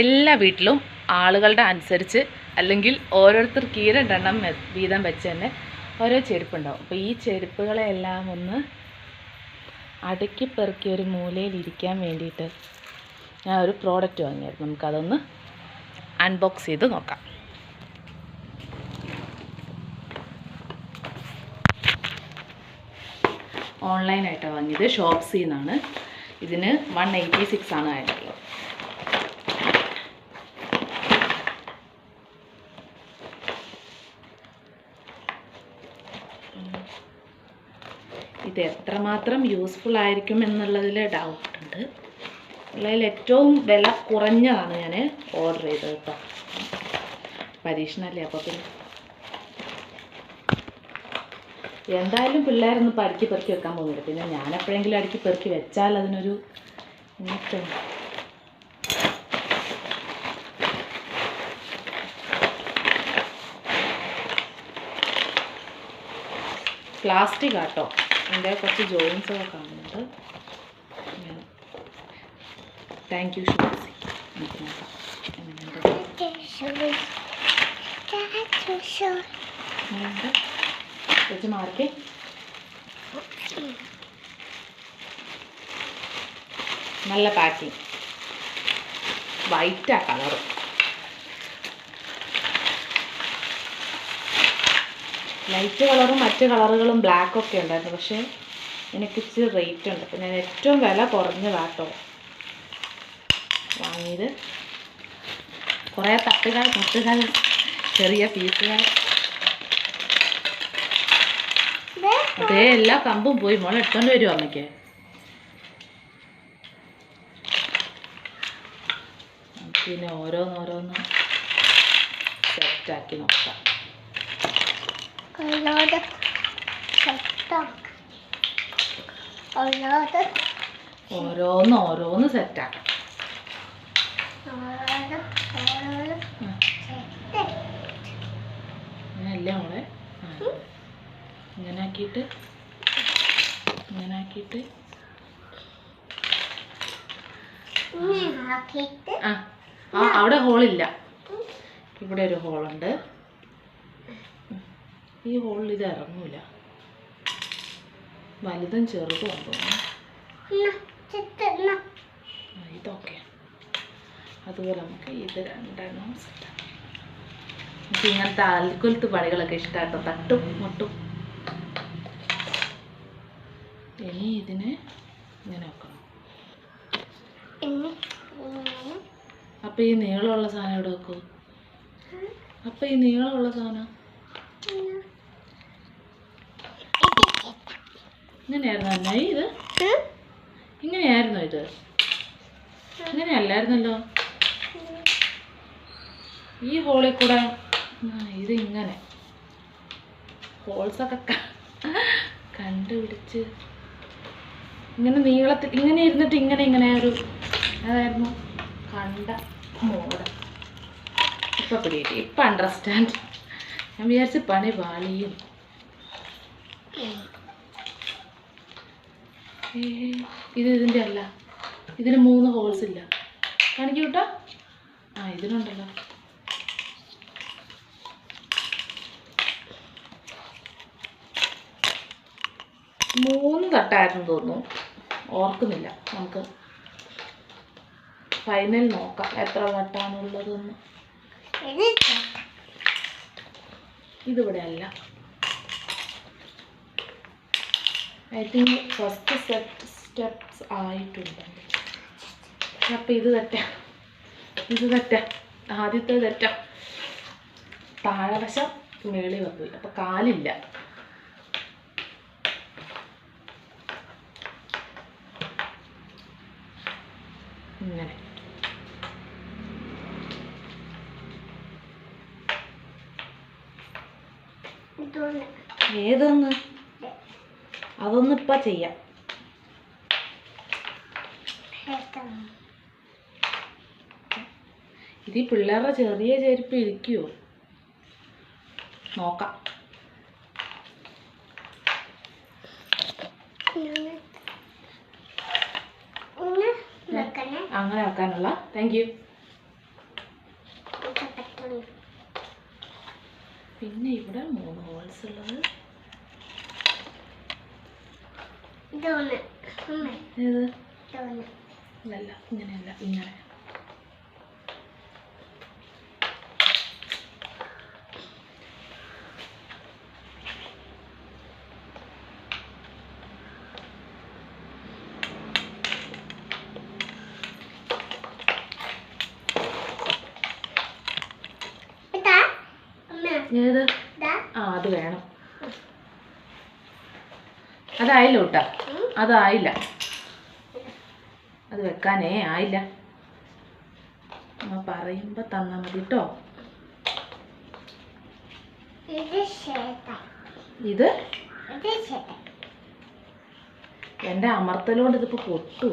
എല്ലാ വീട്ടിലും ആളുകളുടെ അനുസരിച്ച് അല്ലെങ്കിൽ ഓരോരുത്തർക്ക് ഈ രണ്ടെണ്ണം വീതം വെച്ച് തന്നെ ഓരോ ചെരുപ്പുണ്ടാവും. അപ്പോൾ ഈ ചെരുപ്പുകളെല്ലാം ഒന്ന് അടുക്കി പെറുക്കി ഒരു മൂലയിൽ ഇരിക്കാൻ വേണ്ടിയിട്ട് ഞാൻ ഒരു പ്രോഡക്റ്റ് വാങ്ങിയായിരുന്നു. നമുക്കതൊന്ന് അൺബോക്സ് ചെയ്ത് നോക്കാം. ഓൺലൈനായിട്ടാണ് വാങ്ങിയത്. ഷോപ്സിൽ നിന്നാണ്. ഇതിന് വൺ എയ്റ്റി സിക്സ് ആണ് ആയിട്ടുള്ളത്. ഇത് എത്രമാത്രം യൂസ്ഫുൾ ആയിരിക്കും എന്നുള്ളതിൽ ഡൗട്ട് ഉണ്ട്. ഉള്ളതിൽ ഏറ്റവും വില കുറഞ്ഞതാണ് ഞാൻ ഓർഡർ ചെയ്തത് കേട്ടോ. പരീക്ഷണമല്ലേ അപ്പോൾ പിന്നെ. എന്തായാലും പിള്ളേരൊന്ന് പരുക്കി പെറുക്കി വെക്കാൻ പോകുന്നില്ല. പിന്നെ ഞാൻ എപ്പോഴെങ്കിലും അടുക്കി പെറുക്കി വെച്ചാൽ അതിനൊരു പ്ലാസ്റ്റിക് ആട്ടോ. എന്റെ കുറച്ച് ജോയിൻസ് ഒക്കെ കാണുന്നുണ്ട് താങ്ക് യു എങ്ങനെയുണ്ട്? വെച്ച് മാർക്കേ നല്ല പാക്കിങ് വൈറ്റാ കളറ് ലൈറ്റ് കളറും മറ്റ് കളറുകളും ബ്ലാക്ക് ഒക്കെ ഉണ്ടായിരുന്നു. പക്ഷേ എനിക്ക് ഇച്ചിരി റേറ്റ് ഉണ്ട്. അപ്പം ഞാൻ ഏറ്റവും വില കുറഞ്ഞതാട്ടോ വാങ്ങിയത് കുറേ തട്ടുകൾ തട്ടുകൾ ചെറിയ പീസുകൾ അതേ എല്ലാ കമ്പും പോയി. മോളെ എടുത്തോണ്ട് വരുമോ അമ്മയ്ക്ക്. പിന്നെ ഓരോന്നോരോന്ന് സെറ്റാക്കി നോക്കാം. Another TikTok. Another, ഓരോന്ന് ഓരോന്ന് സെറ്റാക്കാം. അങ്ങനെയല്ലേ മോളെ. ഇങ്ങനെ ആക്കിയിട്ട് ഇങ്ങനെ ആക്കിയിട്ട് ആ. അവിടെ ഹോളില്ല ഇവിടെ ഒരു ഹോളുണ്ട് ഈ ഹോളിൽ ഇത് ഇറങ്ങൂല. വലുതും ചെറുതും ചിത്രം ഇതൊക്കെ. അതുപോലെ നമുക്ക് ഇത് രണ്ടെണ്ണം സെറ്റാക്കാം എനിക്ക് ഇങ്ങനത്തെ അൽക്കുലത്ത് പണികളൊക്കെ ഇഷ്ടമാട്ടോ തട്ടും മുട്ടും. ഇനി ഇതിന് ഇങ്ങനെ വെക്കണം. അപ്പം ഈ നീളമുള്ള സാധനം എവിടെ വെക്കും? അപ്പം ഈ നീളമുള്ള സാധനം ഇങ്ങനെ. ഇങ്ങനെയായിരുന്നു ഇത്? ഇങ്ങനെയായിരുന്നു ഇത്? ഇങ്ങനെയല്ലായിരുന്നല്ലോ. ഈ ഹോളിൽ കൂടെ ഇത് ഇങ്ങനെ ഹോൾസൊക്കെ കണ്ടുപിടിച്ച് ഇങ്ങനെ നീളത്തിൽ ഇങ്ങനെ ഇരുന്നിട്ട് ഇങ്ങനെ ഇങ്ങനെ ഒരു അതായിരുന്നു കണ്ട മോഡ. ഇപ്പം പിടിയിട്ട് ഇപ്പം അണ്ടർസ്റ്റാൻഡ് ഞാൻ വിചാരിച്ച് പണി പാളിയും. ഇത് ഇതിന്റെ അല്ല. ഇതിന് മൂന്ന് ഹോൾസ് ഇല്ല. കാണിക്കൂ കേട്ടോ. ആ ഇതിനുണ്ടല്ലോ. മൂന്ന് തട്ടായിരുന്നു തോന്നുന്നു. ഓർക്കുന്നില്ല. നമുക്ക് ഫൈനൽ നോക്കാം. എത്ര തട്ടാണുള്ളതെന്ന്. ഇത് ഇതിവിടെ അല്ല. I think first set steps ആയിട്ടുണ്ട്. അപ്പം ഇത് തെറ്റാ. ഇത് തെറ്റാ. ആദ്യത്തെ തെറ്റാ. താഴവശം മേളി വന്നു. അപ്പം കാലില്ല. ഇങ്ങനെ. ഏതൊന്ന്? അതൊന്ന് ഇപ്പം ചെയ്യാം. ഇത് ഈ പിള്ളേരുടെ ചെറിയ ചെരുപ്പ് ഇരിക്കുവോ? നോക്കാം. അങ്ങനെ ആക്കാനുള്ള താങ്ക് യു പിന്നെ ഇവിടെ മൂന്ന് ഹോൾസ് ഉള്ളത്. ഏത്? ഇല്ലല്ല ഇങ്ങനെയല്ല ഇങ്ങനെ. ഏത്? ആ അത് വേണം. അതായല്ലോ കൂട്ടാ. അതായില്ല. അത് വെക്കാനേ ആയില്ല. അമ്മ പറയുമ്പോ തന്നാ മതി കേട്ടോ ഇത് എന്റെ എന്റെ അമർത്തലോണ്ട് ഇതിപ്പോ പൊട്ടു.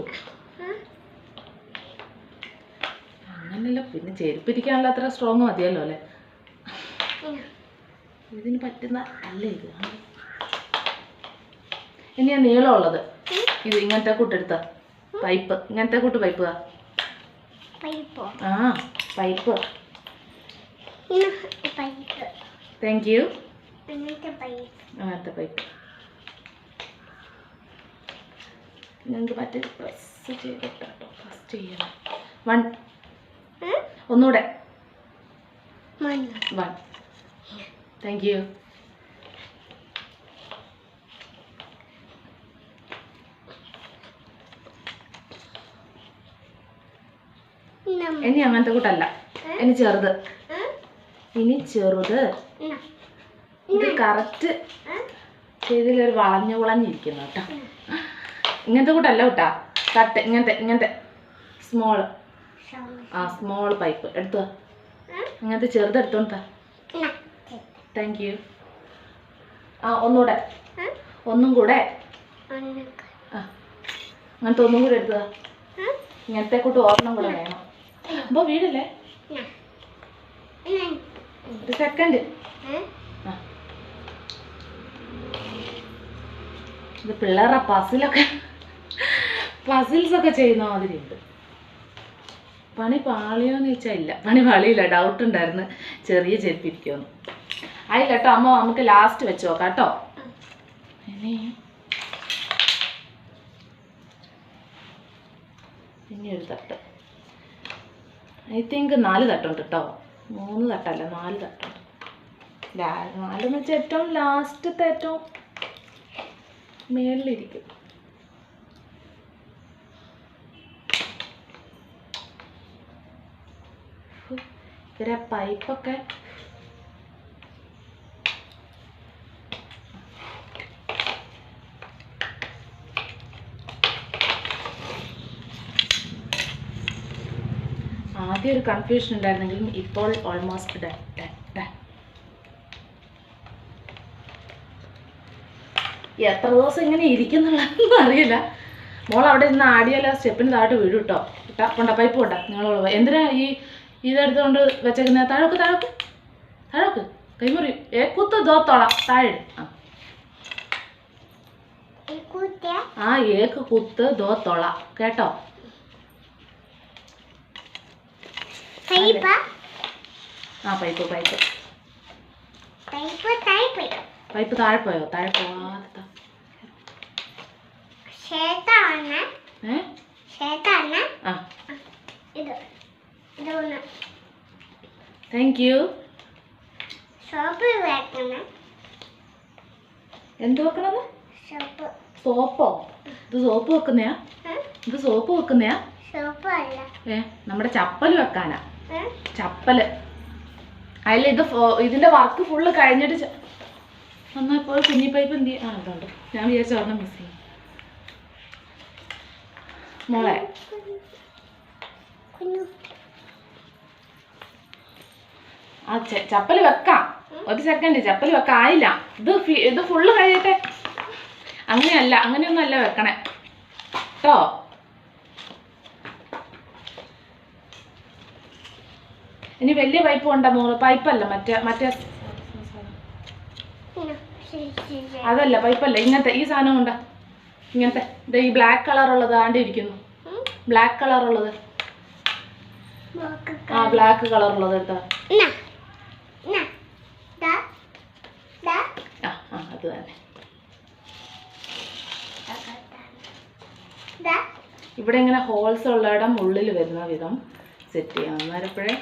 അങ്ങനല്ല പിന്നെ ചെരുപ്പിരിക്കാനുള്ള അത്ര സ്ട്രോങ് മതിയല്ലോ അല്ലേ. ഇതിന് പറ്റുന്ന അല്ലേ ഇത്? ഇനി നീളമുള്ളത്. ഇത് ഇങ്ങനത്തെ കൂട്ടെടുത്ത. പൈപ്പ്. ഇങ്ങനത്തെ കൂട്ട് പൈപ്പ് ആ പൈപ്പ്. താങ്ക് യു അങ്ങനത്തെ പൈപ്പ്. ഞങ്ങൾക്ക് മറ്റേ പ്രസ് ചെയ്തിട്ടോ ഫസ്റ്റ് ചെയ്യണം. വൺ. ഒന്നുകൂടെ. വൺ താങ്ക് യു ഇനി അങ്ങനത്തെ കൂട്ടല്ല. ഇനി ചെറുത്. ഇനി ചെറുത്. ഇത് കറക്റ്റ് ഇതിലൊരു വളഞ്ഞു വളഞ്ഞിരിക്കുന്നു കേട്ടോ. ഇങ്ങനത്തെ കൂട്ടല്ല കേട്ടാ. കട്ട് ഇങ്ങനത്തെ ഇങ്ങനത്തെ. സ്മോൾ ആ സ്മോൾ പൈപ്പ് എടുത്തോ. ഉം. ഇങ്ങനത്തെ ചെറുത് എടുത്തോണ്ടാ താങ്ക് യു ആ ഒന്നുകൂടെ. ഒന്നും കൂടെ. ആ. അങ്ങനത്തെ ഒന്നും കൂടെ എടുത്തതാ ഇങ്ങനത്തെ കൂട്ട് ഓർമ്മ കൂടെ വേണം. അപ്പോൾ വീടല്ലേ? സെക്കൻഡ് ഇത് പിള്ളേരുടെ പസിലൊക്കെ പസിൽസ് ഒക്കെ ചെയ്യുന്ന മാതിരി ഉണ്ട്. പണി പാളിയോന്ന് ചോദിച്ചാൽ ഇല്ല. പണി പാളിയില്ല. ഡൗട്ട് ഉണ്ടായിരുന്നു. ചെറിയ ചെരുപ്പിരിക്കുമെന്ന് ആയില്ല കേട്ടോ അമ്മ നമുക്ക് ലാസ്റ്റ് വെച്ച് നോക്കാം കേട്ടോ ഇനി ഇനി ഒരു തട്ട്. ഐ തിങ്ക് നാല് തട്ടുണ്ട് കേട്ടോ മൂന്ന് തട്ടല്ല? നാല് തട്ടുണ്ട്. ലാ- നാലെന്ന് വെച്ചാൽ ഏറ്റവും ലാസ്റ്റത്തെ ഏറ്റവും മേളിലിരിക്കും. ഇവരെ പൈപ്പൊക്കെ ആദ്യം ഒരു കൺഫ്യൂഷൻ ഉണ്ടായിരുന്നെങ്കിലും ഇപ്പോൾ ഓൾമോസ്റ്റ് ഡൺ ഡൺ ഡൺ എത്ര ദിവസം ഇങ്ങനെ ഇരിക്കുന്നുള്ളതൊന്നും അറിയില്ല. മോൾ അവിടെ നിന്ന് ആടിയല്ല ആ സ്റ്റെപ്പിന് താഴോട്ട് വീഴും കേട്ടോ. കൊണ്ട പൈപ്പ് കൊണ്ട നിങ്ങളുള്ള എന്തിനാ ഈ ഇതെടുത്തുകൊണ്ട് വെച്ചേക്കുന്ന? താഴോക്ക് താഴോക്ക് താഴോക്ക്. കൈമുറി. ഏ കുത്ത് ദോത്തോള താഴെ. ആ. ആ ഏക്ക് കുത്ത് ദോത്തോള കേട്ടോ പൈപ്പ ആ പൈപ്പ് പൈപ്പ്. പൈപ്പ് താഴെ പോയോ താഴെ പോവാതെ താങ്ക് യു സോപ്പ് വെക്കണം. എന്ത് വെക്കണമെന്ന് സോപ്പ്. സോപ്പോ? ഇത് സോപ്പ് വെക്കുന്നയാ? ഇത് സോപ്പ് വെക്കുന്നയാ? സോപ്പ് അല്ല ഏ നമ്മുടെ ചപ്പൽ വെക്കാനാ. ചപ്പൽ. അതിൽ ഇത് ഇതിന്റെ വർക്ക് ഫുള്ള് കഴിഞ്ഞിട്ട് ഇപ്പോൾ കുഞ്ഞി പൈപ്പ് എന്ത് ചെയ്യ- ആ അതുണ്ട് ഞാൻ വിചാരിച്ച ഒരെണ്ണം മിസ് ചെയ്യും. മോളെ. ആ ചെ- ചപ്പൽ വെക്കാം. ഒരു സെക്കൻഡ് ചപ്പൽ വെക്കാം. ആയില്ല. ഇത് ഇത് ഫുള്ള് കഴിയട്ടെ അങ്ങനെയല്ല അങ്ങനെയൊന്നും അല്ല വെക്കണേ. കേട്ടോ ഇനി വലിയ പൈപ്പ് കൊണ്ടാ മോൾ. പൈപ്പല്ല മറ്റേ മറ്റേ അതല്ല പൈപ്പല്ല ഇങ്ങനത്തെ ഈ സാധനം കൊണ്ടാ. ഇങ്ങനത്തെ. ഇത് ഈ ബ്ലാക്ക് കളർ ഉള്ളത് ആണ്ട് ഇരിക്കുന്നു ബ്ലാക്ക് കളർ ഉള്ളത്. ആ ബ്ലാക്ക് കളർ ഉള്ളത് എടുത്താ അത് തന്നെ. ഇവിടെ ഇങ്ങനെ ഹോൾസ് ഉള്ളിടം ഉള്ളിൽ വരുന്ന വിധം സെറ്റ് ചെയ്യാം. അന്നേരപ്പോഴേ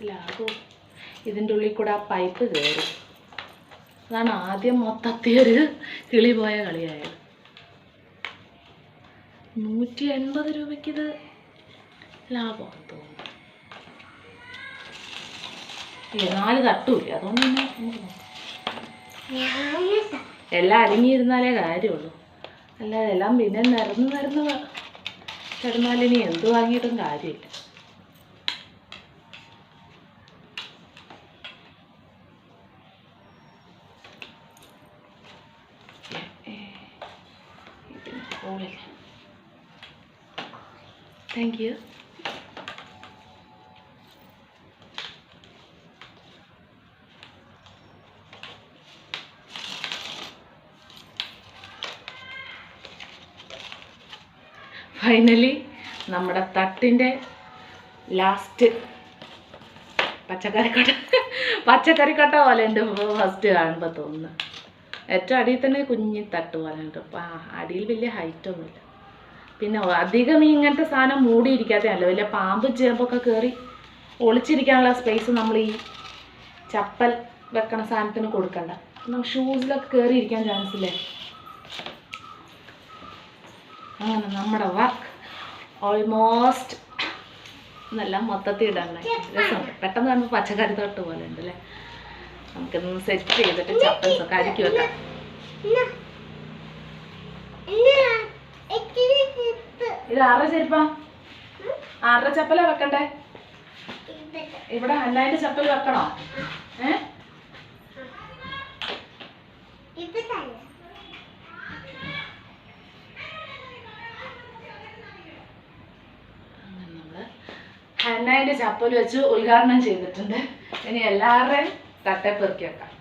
മനസ്സിലാകൂ. ഇതിന്റെ ഉള്ളിൽ കൂടെ ആ പൈപ്പ് കയറി അതാണ് ആദ്യം മൊത്തത്തിൽ ഒരു കിളി പോയ കളിയായത്. നൂറ്റി എൺപത് രൂപയ്ക്ക് ഇത് ലാഭമാണെന്ന് തോന്നുന്നു. നാല് തട്ടുമില്ല അതുകൊണ്ട്. എല്ലാം അരിഞ്ഞിരുന്നാലേ കാര്യമുള്ളൂ. അല്ലാതെ എല്ലാം പിന്നെ നിരന്ന് നിരന്ന് കിടന്നാലിനി എന്ത് വാങ്ങിയിട്ടും കാര്യമില്ല. താങ്ക് യു ഫൈനലി നമ്മുടെ തട്ടിന്റെ ലാസ്റ്റ് പച്ചക്കറിക്കട്ട പച്ചക്കറിക്കട്ട പോലെ ഉണ്ട് ഫസ്റ്റ് കാണുമ്പോൾ തോന്നുന്നു. ഏറ്റവും അടിയിൽ തന്നെ കുഞ്ഞി തട്ട് പോലെ ഉണ്ട് അപ്പം അടിയിൽ വലിയ ഹൈറ്റ് ഒന്നുമില്ല. പിന്നെ അധികം ഈ ഇങ്ങനത്തെ സാധനം മൂടിയിരിക്കാത്തതല്ല വലിയ പാമ്പ് ചേമ്പൊക്കെ കയറി ഒളിച്ചിരിക്കാനുള്ള സ്പേസ് നമ്മൾ ഈ ചപ്പൽ വെക്കണ സാധനത്തിന് കൊടുക്കണ്ട. നമ്മൾ ഷൂസിലൊക്കെ കയറി ഇരിക്കാൻ ചാൻസ് ഇല്ലേ? അങ്ങനെ നമ്മുടെ വർക്ക് ഓൾമോസ്റ്റ് എന്നെല്ലാം മൊത്തത്തിൽ ഇടാനായി രസമുണ്ട് പെട്ടെന്ന് കാണുമ്പോൾ പച്ചക്കറി തൊട്ട് പോലെ ഉണ്ട് അല്ലേ നമുക്കിന്ന് സെറ്റ് ചെയ്തിട്ട് ചപ്പൽസ് ഒക്കെ അടുക്കി വെക്കാം. ഇത് ആരുടെ ചെരുപ്പാ? ആരുടെ ചപ്പല വെക്കണ്ടേ? ഇവിടെ ഇവിടെ ചപ്പൽ വെക്കണോ? ഏ? ഹന്നായിട്ട് ചപ്പൽ വെച്ച് ഉദ്ഘാടനം ചെയ്തിട്ടുണ്ട്. ഇനി എല്ലാവരുടെയും തട്ടെ പെറുക്കി വെക്കാം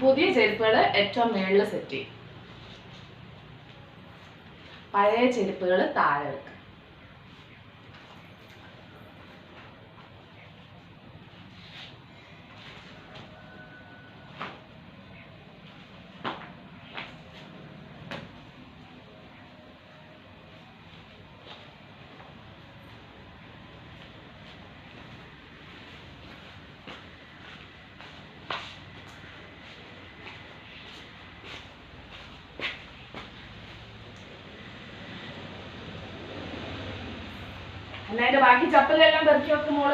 പുതിയ ചെരുപ്പുകൾ ഏറ്റവും മേളിൽ സെറ്റ് ചെയ്യും. പഴയ ചെരുപ്പുകൾ താഴെ വെക്കും. എന്നായിട്ട് ബാക്കി ചപ്പലെല്ലാം പെറുക്കി വെക്കും മോൾ.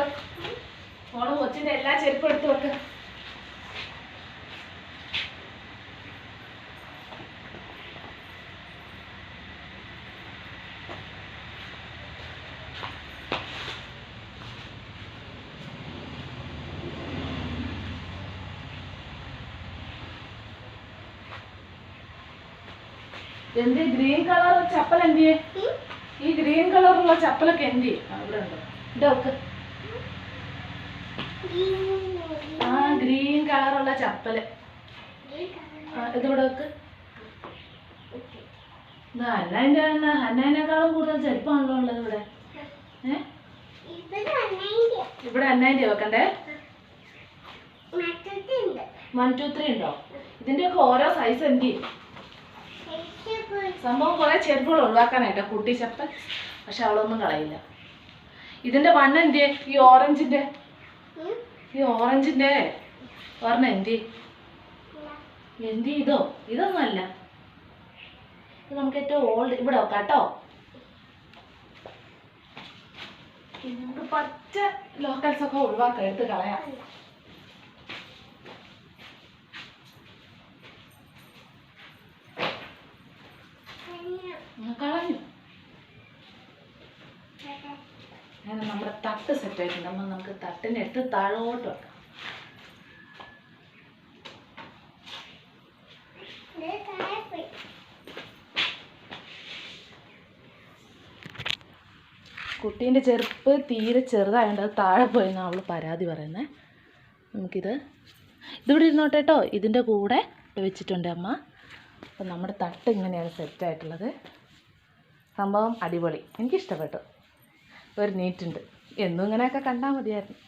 മോൾ കൊച്ചിന്റെ എല്ലാ ചെരുപ്പും എടുത്ത് വെക്ക്. എന്ത് ഗ്രീൻ കളർ ചപ്പൽ എന്തിയേ? ഈ ഗ്രീൻ കളറുള്ള ചപ്പലൊക്കെ എന്തി ഇതൊക്കെ ആ ഗ്രീൻ കളറുള്ള ചപ്പൽ. ഇതിവിടെ വെക്ക് ഹന്നാനേക്കാളും കൂടുതൽ ചെരുപ്പാണല്ലോ ഉള്ളത് ഇവിടെ. ഇവിടെ അന്നേന്റെ വെക്കണ്ടേ? വൺ ടു ത്രീ ഉണ്ടോ? ഇതിന്റെയൊക്കെ ഓരോ സൈസ് എന്തി സംഭവം കുറേ ചെരുപ്പുകൾ ഒഴിവാക്കാനായിട്ടോ കുട്ടി ചപ്പൽ. പക്ഷെ അവളൊന്നും കളയില്ല. ഇതിന്റെ വണ്ണം എന്തിയെ? ഈ ഓറഞ്ചിന്റെ. ഈ ഓറഞ്ചിന്റെ ഒരെണ്ണം എന്തി എന്തി ഇതോ? ഇതൊന്നും അല്ല. ഇത് നമുക്ക് ഏറ്റവും ഓൾഡ് ഇവിടെ കേട്ടോ. നമുക്ക് പച്ച ലോക്കൽസ് ഒക്കെ ഒഴിവാക്കാം എടുത്ത് കളയാം ആ, കളഞ്ഞു അങ്ങനെ നമ്മുടെ തട്ട് സെറ്റ് ആയിട്ടുണ്ട്. നമ്മൾ നമുക്ക് തട്ടിനെ എടുത്ത് താഴോട്ട് വെക്കാം. കുട്ടീന്റെ ചെറുപ്പ് തീരെ ചെറുതായതുകൊണ്ട് അത് താഴെ പോയെന്ന് അവൾ പരാതി പറയുന്നത് നമുക്കിത് ഇതിവിടെ ഇരുന്നോട്ടെ കേട്ടോ ഇതിന്റെ കൂടെ വെച്ചിട്ടുണ്ട് അമ്മ. അപ്പം നമ്മുടെ തട്ട് ഇങ്ങനെയാണ് സെറ്റായിട്ടുള്ളത് സംഭവം അടിപൊളി. എനിക്കിഷ്ടപ്പെട്ടു. ഒരു നീറ്റുണ്ട് എന്നും ഇങ്ങനെയൊക്കെ കണ്ടാൽ മതിയായിരുന്നു.